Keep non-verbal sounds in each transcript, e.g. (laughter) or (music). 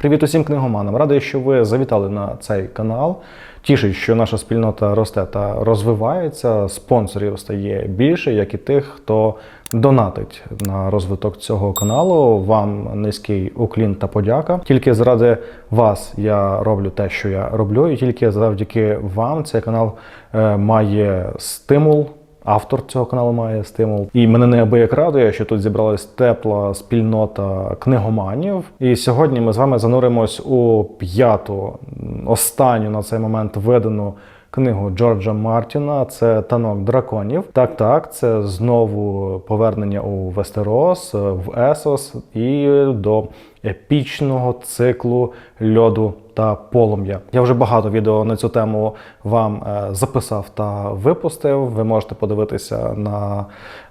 Привіт усім книгоманам. Радий, що ви завітали на цей канал. Тішить, що наша спільнота росте та розвивається. Спонсорів стає більше, як і тих, хто донатить на розвиток цього каналу. Вам низький уклін та подяка. Тільки заради вас я роблю те, що я роблю, і тільки завдяки вам цей канал е, має стимул. Автор цього каналу має стимул. І мене неабияк радує, що тут зібралась тепла спільнота книгоманів. І сьогодні ми з вами зануримось у п'яту, останню на цей момент видану книгу Джорджа Мартіна. Це танок драконів. Так, так, це знову повернення у Вестерос, в Есос і до епічного циклу льоду та полум'я. Я вже багато відео на цю тему вам е, записав та випустив. Ви можете подивитися на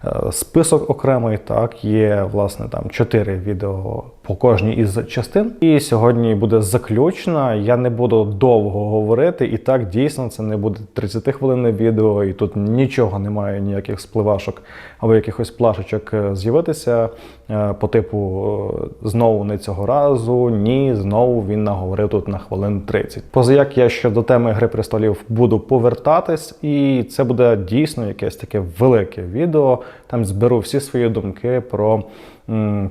е, список окремий. Так, є власне там чотири відео по кожній із частин. І сьогодні буде заключна. Я не буду довго говорити, і так дійсно це не буде 30 хвилинне відео, і тут нічого немає, ніяких спливашок або якихось плашечок е, з'явитися. е, По типу е, знову не цього разу, ні, знову він наговорив тут на хвилин 30. Поза як я ще до теми Гри престолів буду повертатись, і це буде дійсно якесь таке велике відео. Там зберу всі свої думки про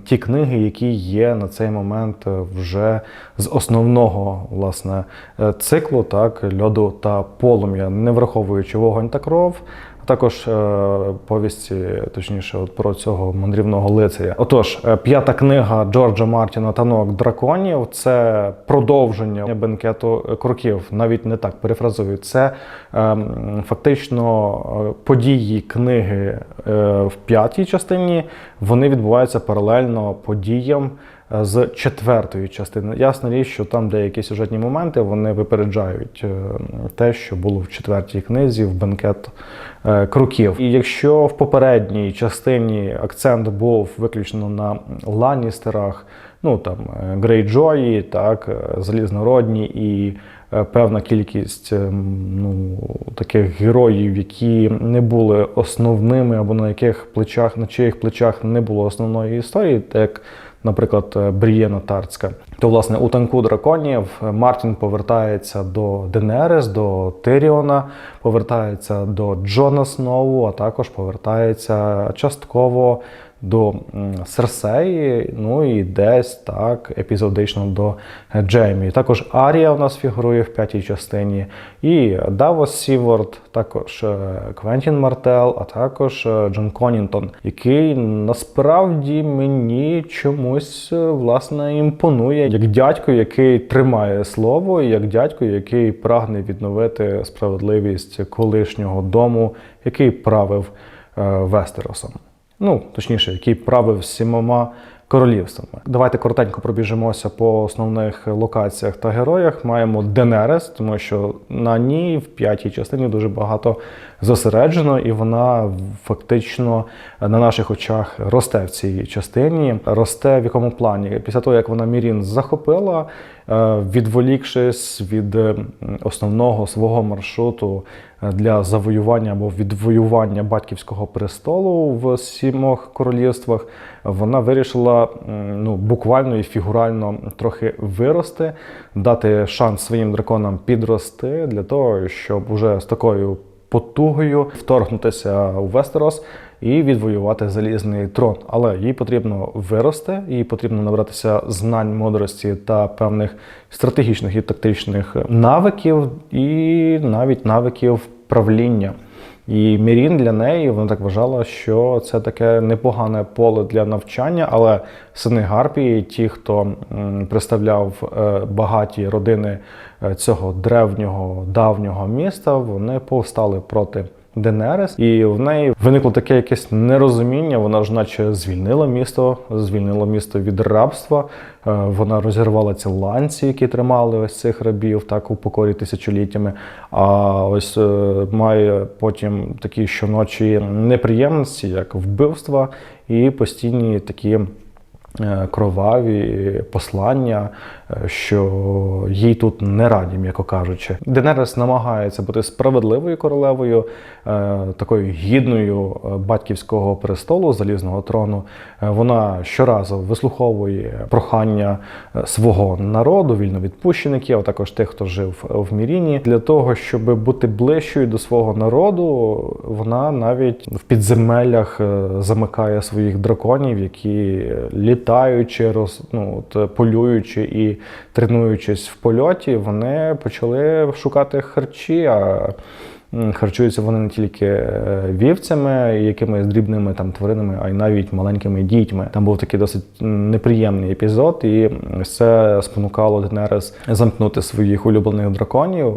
ті книги, які є на цей момент е, вже з основного власне е, циклу, так льоду та полум'я, не враховуючи вогонь та кров. Також е, повісті, точніше, от про цього мандрівного лицаря. Отож, е, п'ята книга Джорджа Мартіна Танок драконів це продовження бенкету кроків. Навіть не так перефразую. Це е, фактично е, події книги в п'ятій частині. Вони відбуваються паралельно подіям з четвертої частини. Ясна річ, що там деякі сюжетні моменти вони випереджають е, те, що було в четвертій книзі в бенкет е, кроків. І якщо в попередній частині акцент був виключно на Ланністерах, ну там е, Грейджої, так, е, залізнородні і е, певна кількість е, ну, таких героїв, які не були основними, або на яких плечах, на чиїх плечах не було основної історії, так наприклад, е, Брієна Тарцька. То, власне, у танку драконів Мартін повертається до Денерес, до Тиріона, повертається до Джона Сноу, а також повертається частково до Серсеї, ну і десь так епізодично до Джеймі. Також Арія у нас фігурує в п'ятій частині, і Давос Сіворд, також е, Квентін Мартел, а також е, Джон Конінтон, який насправді мені чомусь е, власне імпонує як дядько, який тримає слово, як дядько, який прагне відновити справедливість колишнього дому, який правив Вестеросом. Ну, точніше, який правив сімома королівствами. Давайте коротенько пробіжимося по основних локаціях та героях. Маємо Денерес, тому що на ній в п'ятій частині дуже багато зосереджено, і вона фактично на наших очах росте в цій частині. Росте в якому плані? Після того, як вона Мірін захопила, е, відволікшись від основного свого маршруту е, для завоювання або відвоювання батьківського престолу в сімох королівствах, вона вирішила ну, буквально і фігурально трохи вирости, дати шанс своїм драконам підрости для того, щоб уже з такою потугою вторгнутися у Вестерос і відвоювати залізний трон. Але їй потрібно вирости, їй потрібно набратися знань, мудрості та певних стратегічних і тактичних навиків, і навіть навиків правління. І Мірін для неї вона так вважала, що це таке непогане поле для навчання, але сини Гарпії, ті, хто представляв е, багаті родини е, цього древнього давнього міста, вони повстали проти. Денерес, і в неї виникло таке якесь нерозуміння. Вона ж, наче, звільнила місто, звільнила місто від рабства. Е, Вона розірвала ці ланці, які тримали ось цих рабів, так у покорі тисячоліттями. А ось е, має потім такі щоночі неприємності, як вбивства, і постійні такі кроваві послання, е, що їй тут не раді, м'яко кажучи. Денерес намагається бути справедливою королевою, е, такою гідною е, батьківського престолу, залізного трону. Е, Вона щоразу вислуховує прохання е, свого народу, вільновідпущеників, а також тих, хто жив в Міріні, для того, щоб бути ближчою до свого народу, вона навіть в підземеллях е, замикає своїх драконів, які літаючи, роз, ну, от, полюючи і тренуючись в польоті, вони почали шукати харчі. А харчуються вони не тільки е, вівцями, якимись дрібними там тваринами, а й навіть маленькими дітьми. Там був такий досить неприємний епізод, і це спонукало Денерес замкнути своїх улюблених драконів.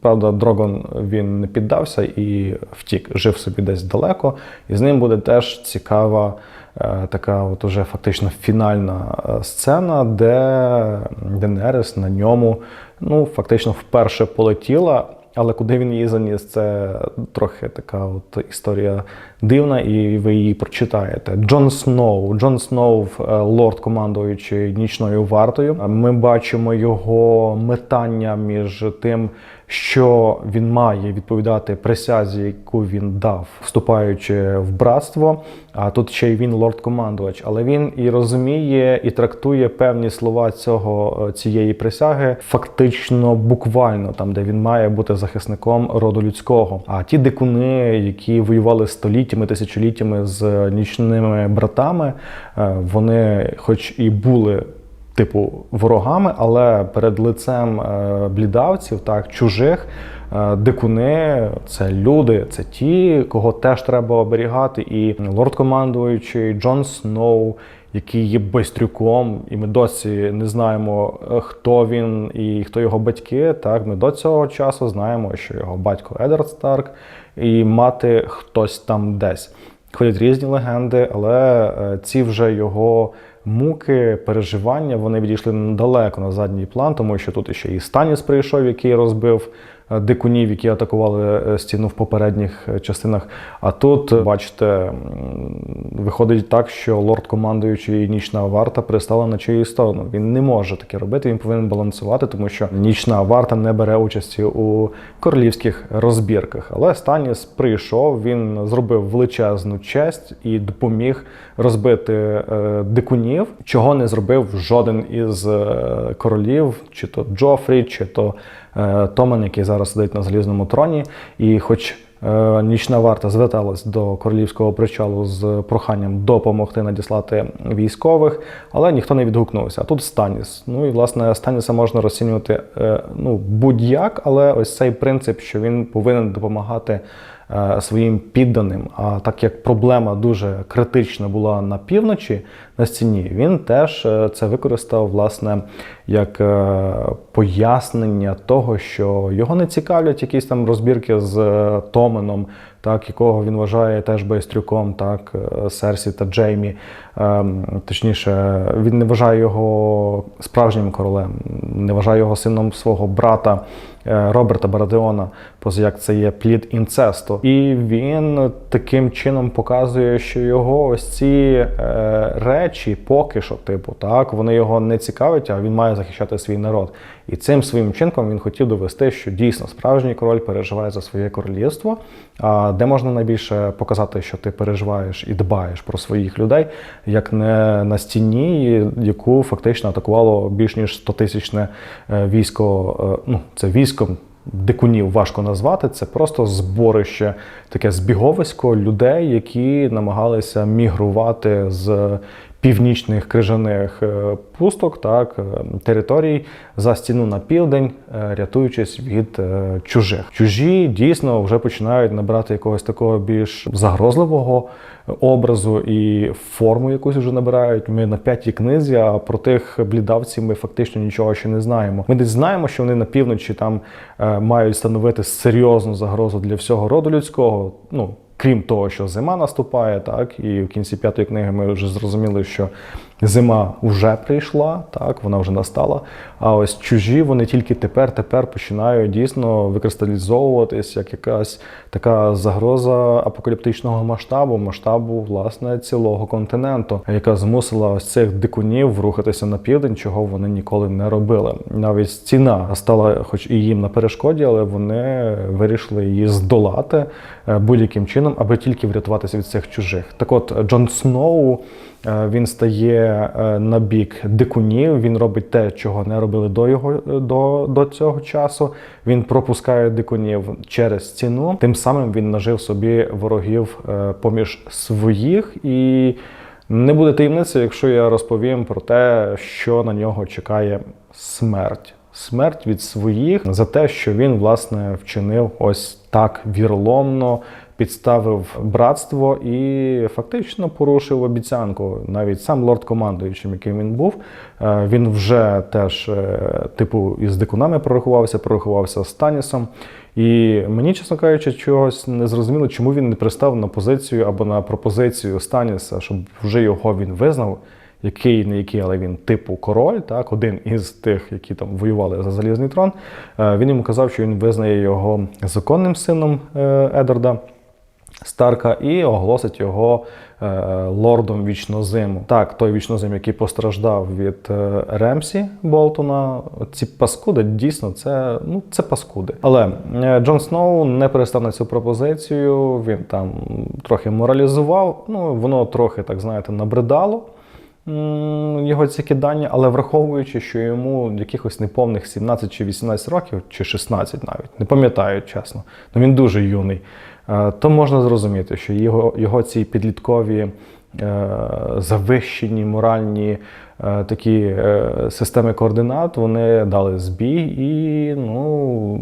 Правда, Дрогон він не піддався і втік, жив собі десь далеко, і з ним буде теж цікава. Е, Така от уже фактично фінальна е, сцена, де Денерес на ньому ну, фактично вперше полетіла. Але куди він її заніс, це трохи така от історія дивна, і ви її прочитаєте. Джон Сноу. Джон Сноу, е, лорд командуючий нічною вартою. Ми бачимо його метання між тим, що він має відповідати присязі, яку він дав, вступаючи в братство. А тут ще й він лорд-командувач. Але він і розуміє, і трактує певні слова цього цієї присяги фактично буквально, там де він має бути захисником роду людського. А ті дикуни, які воювали століттями, тисячоліттями з нічними братами, е, вони, хоч і були типу ворогами, але перед лицем е, блідавців, так, чужих. е, Дикуни це люди, це ті, кого теж треба оберігати. І лорд-командуючий Джон Сноу, який є байстрюком, і ми досі не знаємо, е, хто він і хто його батьки. Так, ми до цього часу знаємо, що його батько Едард Старк і мати хтось там десь. Ходять різні легенди, але ці вже його муки, переживання вони відійшли далеко на задній план, тому що тут ще і Станіс прийшов, який розбив дикунів, які атакували е, стіну в попередніх е, частинах. А тут, е, бачите, виходить так, що лорд-командуючий і нічна варта пристала на чиїсь сторону. Він не може таке робити, він повинен балансувати, тому що нічна варта не бере участі у королівських розбірках. Але Станіс прийшов, він зробив величезну честь і допоміг розбити е, дикунів, чого не зробив жоден із е, королів, чи то Джофрі, чи то е, Томен, який зараз сидить на залізному троні. І хоч е, нічна варта зверталась до королівського причалу з проханням допомогти надіслати військових, але ніхто не відгукнувся. А тут Станіс. Ну і власне Станіса можна розцінювати е, ну, будь-як, але ось цей принцип, що він повинен допомагати своїм підданим. А так як проблема дуже критична була на півночі на стіні, він теж е, це використав власне як е, пояснення того, що його не цікавлять якісь там розбірки з е, Томеном, так якого він вважає теж байстрюком, так Серсі та Джеймі. Ем, Точніше, він не вважає його справжнім королем, не вважає його сином свого брата Роберта Барадеона, поза як це є плід інцесту. І він таким чином показує, що його ось ці е, поки що, типу, так, вони його не цікавлять, а він має захищати свій народ. І цим своїм чинком він хотів довести, що дійсно справжній король переживає за своє королівство. А де можна найбільше показати, що ти переживаєш і дбаєш про своїх людей, як не на стіні, яку фактично атакувало більш ніж 100-тисячне е, військо. е, Ну, це військом дикунів важко назвати. Це просто зборище, таке збіговисько людей, які намагалися мігрувати з північних крижаних е, пусток, так, е, територій за стіну на південь, е, рятуючись від е, чужих. Чужі дійсно вже починають набирати якогось такого більш загрозливого образу і форму якусь вже набирають. Ми на п'ятій книзі, а про тих блідавців ми фактично нічого ще не знаємо. Ми десь знаємо, що вони на півночі там е, мають становити серйозну загрозу для всього роду людського. Ну, крім того, що зима наступає, так і в кінці п'ятої книги ми вже зрозуміли, що зима вже прийшла, так вона вже настала. А ось чужі вони тільки тепер, тепер починають дійсно викристалізовуватись як якась така загроза апокаліптичного масштабу, масштабу власне цілого континенту, яка змусила ось цих дикунів рухатися на південь, чого вони ніколи не робили. Навіть ціна стала, хоч і їм на перешкоді, але вони вирішили її здолати е, будь-яким чином, аби тільки врятуватися від цих чужих. Так от Джон Сноу. Е, Він стає е, на бік дикунів. Він робить те, чого не робили до його до, до цього часу. Він пропускає дикунів через ціну. Тим самим він нажив собі ворогів е, поміж своїх і. Не буде таємницею, якщо я розповім про те, що на нього чекає смерть. Смерть від своїх за те, що він власне вчинив ось так віроломно, підставив братство і фактично порушив обіцянку. Навіть сам лорд командуючим, яким він був, е, він вже теж, е, типу, із дикунами прорахувався, прорахувався з Танісом. І мені, чесно кажучи, чогось не зрозуміло, чому він не пристав на позицію або на пропозицію Станіса, щоб вже його він визнав, який не який, але він типу король, так, один із тих, які там воювали за залізний трон. Е, Він йому казав, що він визнає його законним сином е, Едварда. Старка і оголосить його е, лордом вічнозиму. Так, той вічнозим, який постраждав від е, Ремсі Болтона. Ці паскуди дійсно це, ну, це паскуди. Але е, Джон Сноу не перестав на цю пропозицію. Він там трохи моралізував. Ну, воно трохи, так знаєте, набридало. Його ці кидання, але враховуючи, що йому якихось неповних 17 чи 18 років, чи 16 навіть, не пам'ятаю чесно, ну він дуже юний, то можна зрозуміти, що його, його ці підліткові е, завищені моральні е, такі е, системи координат вони дали збій і ну,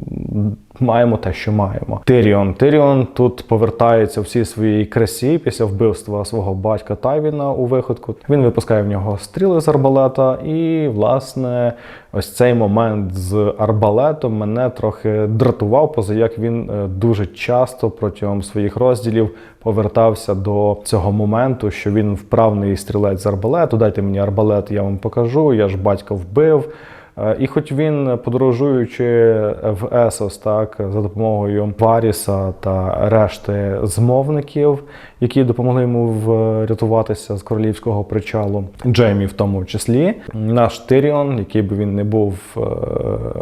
маємо те, що маємо. Тиріон. Тиріон тут повертається в всій своїй красі після вбивства свого батька Тайвіна у виходку. Він випускає в нього стріли з арбалета, і, власне, ось цей момент з арбалетом мене трохи дратував, поза як він е, дуже часто протягом своїх розділів повертався до цього моменту, що він вправний стрілець з арбалету. Дайте мені арбалет, я вам покажу. Я ж батька вбив. Е, І хоч він, подорожуючи в Есос, так за допомогою Варіса та решти змовників, які допомогли йому врятуватися з королівського причалу, Джеймі в тому числі, наш Тиріон, який би він не був е,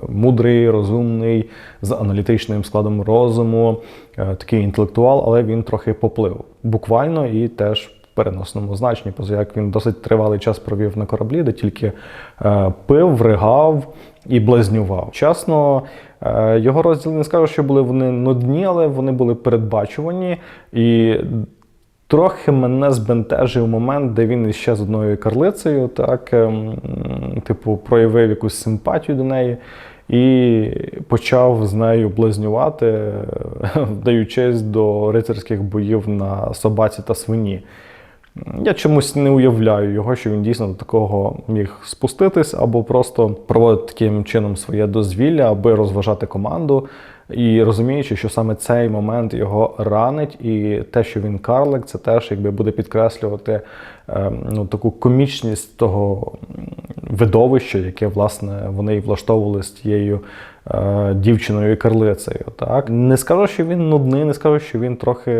мудрий, розумний, з аналітичним складом розуму, е, такий інтелектуал, але він трохи поплив буквально і теж переносному значенні, поза як він досить тривалий час провів на кораблі, де тільки е, пив, вригав і блазнював. Чесно, е, його розділи не скажу, що були вони нудні, але вони були передбачувані. І трохи мене збентежив момент, де він іще з одною карлицею, так, ем, типу, проявив якусь симпатію до неї. І почав з нею блазнювати, (laughs) вдаючись до рицарських боїв на собаці та свині. Я чомусь не уявляю його, що він дійсно до такого міг спуститись або просто проводити таким чином своє дозвілля, аби розважати команду. І розуміючи, що саме цей момент його ранить, і те, що він карлик, це теж якби буде підкреслювати е, ну, таку комічність того видовища, яке власне вони і влаштовували з тією дівчиною і карлицею. Так не скажу, що він нудний, не скажу, що він трохи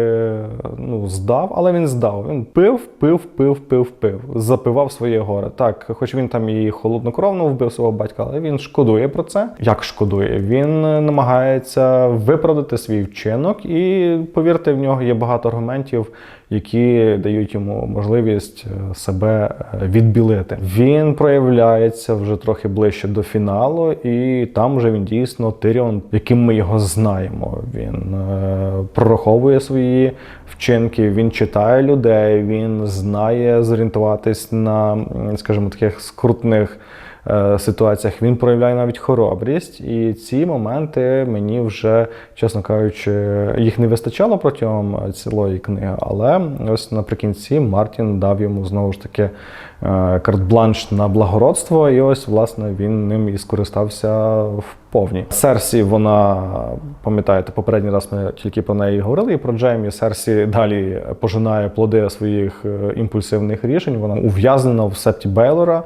ну, здав, але він здав. Він пив, пив, пив, пив, пив, запивав своє горе. Так, хоч він там і холоднокровно вбив свого батька, але він шкодує про це. Як шкодує? Він е, намагається виправдати свій вчинок, і повірте, в нього є багато аргументів, які дають йому можливість е, себе е, відбілити. Він проявляється вже трохи ближче до фіналу, і там вже він дійсно Тиріон, яким ми його знаємо. Він е, прораховує свої вчинки, він читає людей, він знає зорієнтуватись на, скажімо, таких скрутних ситуаціях він проявляє навіть хоробрість. І ці моменти мені вже, чесно кажучи, їх не вистачало протягом цілої книги, але ось наприкінці Мартін дав йому знову ж таки е, карт-бланш на благородство, і ось власне він ним і скористався в повні. Серсі, вона пам'ятаєте, попередній раз ми тільки про неї говорили і про Джеймі. Серсі далі пожинає плоди своїх е, імпульсивних рішень. Вона ув'язнена в септі Бейлора.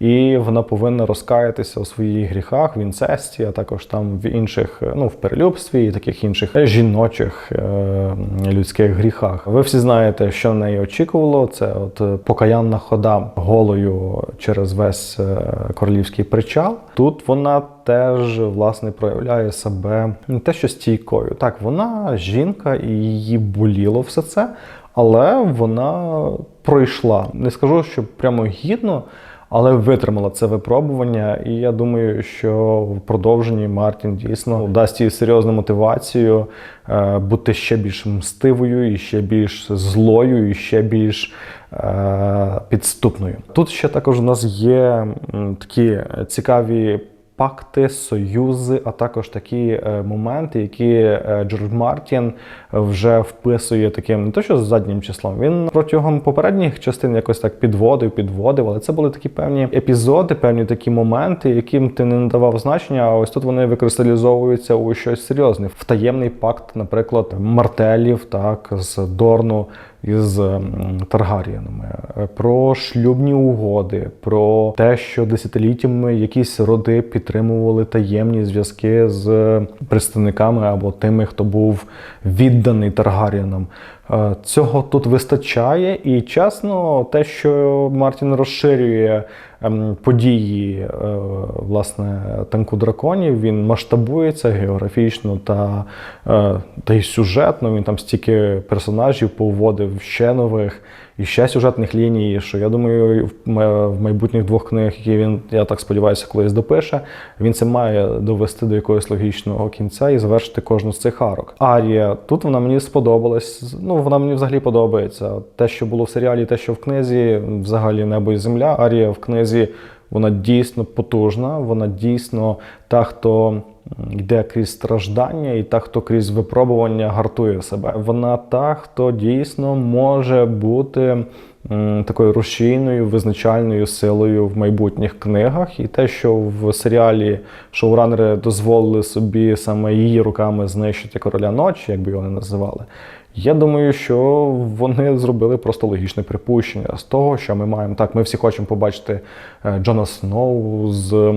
І вона повинна розкаятися у своїх гріхах в інцесті, а також там в інших, е, ну в перелюбстві і таких інших жіночих е, людських гріхах. Ви всі знаєте, що на неї очікувало. Це от е, покаянна хода голою через весь е, королівський причал. Тут вона теж власне проявляє себе не те, що стійкою. Так, вона жінка, і її боліло все це, але вона пройшла. Не скажу, що прямо гідно. Але витримала це випробування, і я думаю, що в продовженні Мартін дійсно дасть їй серйозну мотивацію е, бути ще більш мстивою, і ще більш злою, і ще більш е, підступною. Тут ще також у нас є такі цікаві. Пакти, союзи, а також такі е, моменти, які е, Джордж Мартін вже вписує таким не то, що з заднім числом. Він протягом попередніх частин якось так підводив, підводив, але це були такі певні епізоди, певні такі моменти, яким ти не надавав значення. А ось тут вони викристалізовуються у щось серйозне. В таємний пакт, наприклад, мартелів, так з Дорну із м, Таргарієнами, е, про шлюбні угоди, про те, що десятиліттями якісь роди підтримували таємні зв'язки з представниками або тими, хто був відданий Таргарієнам. Е, Цього тут вистачає, і чесно, те, що Мартін розширює ем, події е, власне танку драконів, він масштабується географічно та, е, та й сюжетно. Він там стільки персонажів поводив ще нових і ще сюжетних ліній. Що я думаю, в майбутніх двох книгах, які він, я так сподіваюся, колись допише, він це має довести до якогось логічного кінця і завершити кожну з цих арок. Арія тут вона мені сподобалась. Ну вона мені взагалі подобається. Те, що було в серіалі, те, що в книзі, взагалі небо і земля. Арія в книзі вона дійсно потужна, вона дійсно та, хто йде крізь страждання, і та, хто крізь випробування гартує себе. Вона та, хто дійсно може бути такою рушійною, визначальною силою в майбутніх книгах. І те, що в серіалі шоуранери дозволили собі саме її руками знищити короля ночі, як би його не називали. Я думаю, що вони зробили просто логічне припущення з того, що ми маємо так. Ми всі хочемо побачити е, Джона Сноу з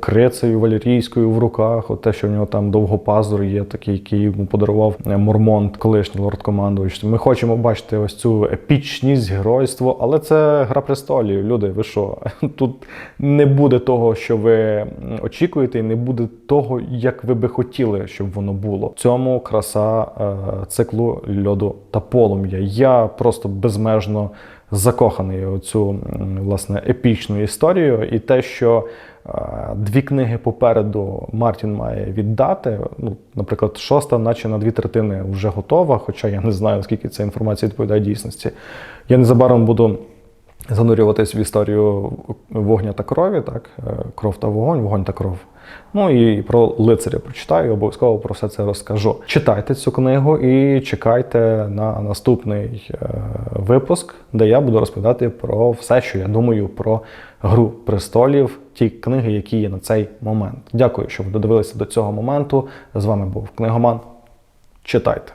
крицею валерійською в руках. От те, що в нього там довгопазур є, такий, який йому подарував е, Мормонт, колишній лорд-командуючий. Ми хочемо бачити ось цю епічність, геройство, але це гра престолів. Люди, ви що? (laughs) Тут не буде того, що ви очікуєте, і не буде того, як ви би хотіли, щоб воно було. В цьому краса е, циклу льоду та полум'я. Я просто безмежно закоханий у цю власне епічну історію, і те, що е, дві книги попереду Мартін має віддати. Ну, наприклад, шоста, наче на дві третини вже готова, хоча я не знаю, наскільки ця інформація відповідає дійсності. Я незабаром буду занурюватись в історію вогня та крові, так, е, кров та вогонь, вогонь та кров. Ну і про лицаря прочитаю, обов'язково про все це розкажу. Читайте цю книгу і чекайте на наступний е, випуск, де я буду розповідати про все, що я думаю про гру престолів, ті книги, які є на цей момент. Дякую, що ви додивилися до цього моменту. З вами був книгоман. Читайте.